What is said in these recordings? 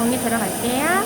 정리 들어갈게요.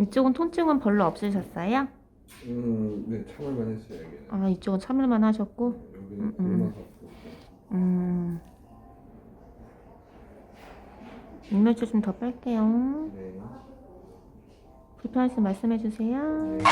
이쪽은 통증은 별로 없으셨어요? 음, 네, 참을만 했어요, 여기는. 아, 이쪽은 참을만 하셨고. 여기는 음, 음. 골만 갖고. 음. 이물질 좀더 뺄게요. 네. 불편하시면 말씀해 주세요. 네.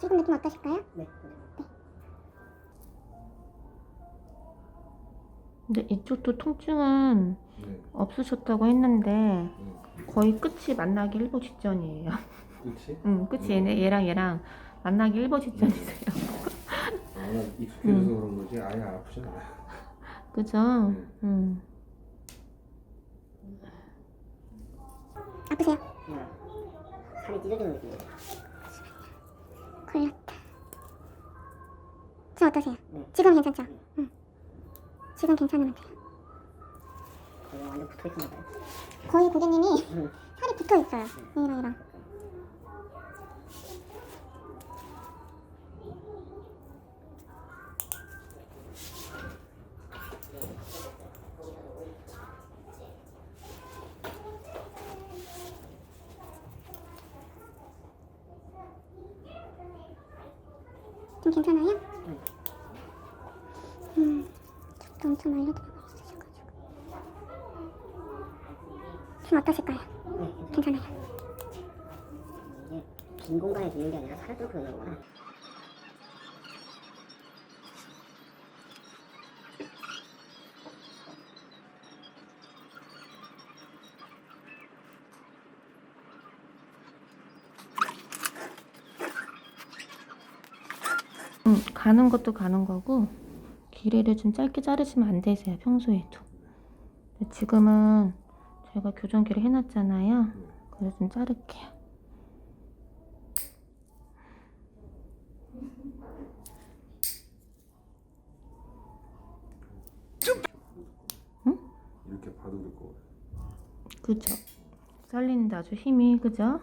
지금 느낌 어떠실까요? 네. 근데 이쪽도 통증은 네. 없으셨다고 했는데 네. 거의 끝이 만나기 일보 직전이에요. 끝이? 응, 끝이 얘네 얘랑 얘랑 만나기 일보 직전이세요. 아, 나 익숙해져서 그런 거지. 아예 아프지 않아요. 그죠? 네. 응. 아프세요? 네. 살이 찢어지는 느낌이에요. 걸렸다. 지금 어떠세요? 네. 지금 괜찮죠? 응. 지금 괜찮으면 돼요. 거의 완전 붙어 있었나 봐요. 거의 고객님이 음. 살이 붙어 있어요. 이랑 이랑. 좀 괜찮아요? 네. 음, 저도 엄청 알려드리고 있으셔가지고. 지금 어떠실까요? 네. 괜찮아요. 이게 빈 공간에 있는 게 아니라 뚫고 있는 거구 나. 응, 가는 것도 가는 거고 길이를 좀 짧게 자르시면 안 되세요. 평소에도. 지금은 제가 교정기를 해놨잖아요. 그래서 좀 자를게요. 이렇게 봐도 될것 같아요. 그죠? 잘리는데 아주 힘이 그죠?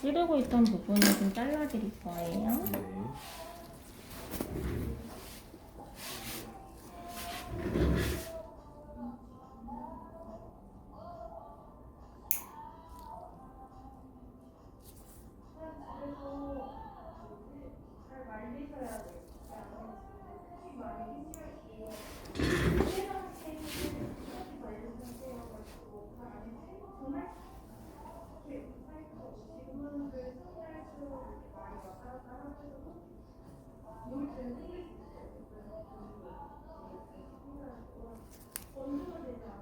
찌르고 있던 부분을 좀 잘라드릴 거예요. 네. 언제가 되냐?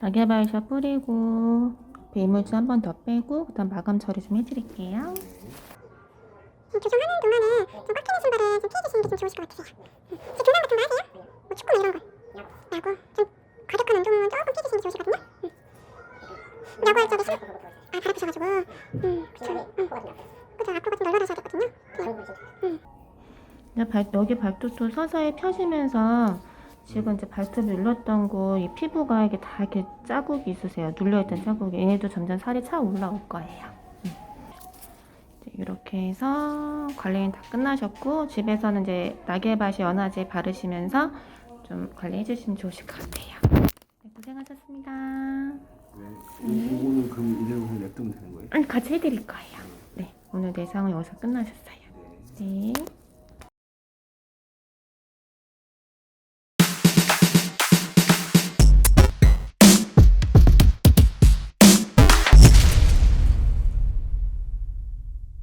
낙엽바이셔 뿌리고 앞에 이물질 한 번 더 빼고 그다음 마감 처리 좀 해드릴게요. 교정하는 동안에 좀 꽉끼는 신발을 좀 피해 주시는 게 좀 좋으실 것 같으세요. 음. 혹시 교정 같은 거 하세요? 뭐 축구나 이런 거. 야구. 좀 과격한 운동은 조금 피해 주시는 게 좋으시거든요. 음. 야구할 적에 살, 아, 발 아프셔가지고. 음, 그쵸. 음. 그죠, 앞으로 좀 널널하셔야 되거든요. 이제 발, 여기 발톱도 서서히 펴지면서 지금 이제 발톱 눌렀던 곳 이 피부가 이게 다 이렇게 자국이 있으세요. 눌려있던 자국이 얘네도 점점 살이 차 올라올 거예요. 음. 이렇게 해서 관리는 다 끝나셨고 집에서는 이제 낙엽밭이 연화제 바르시면서 좀 관리해 주시면 좋으실 것 같아요. 네, 고생하셨습니다. 네. 이- 이거는 그럼 이대로 그냥 냅두면 되는 거예요? 아니 같이 해드릴 거예요. 네 오늘 내상은 여기서 끝나셨어요. 네. 네.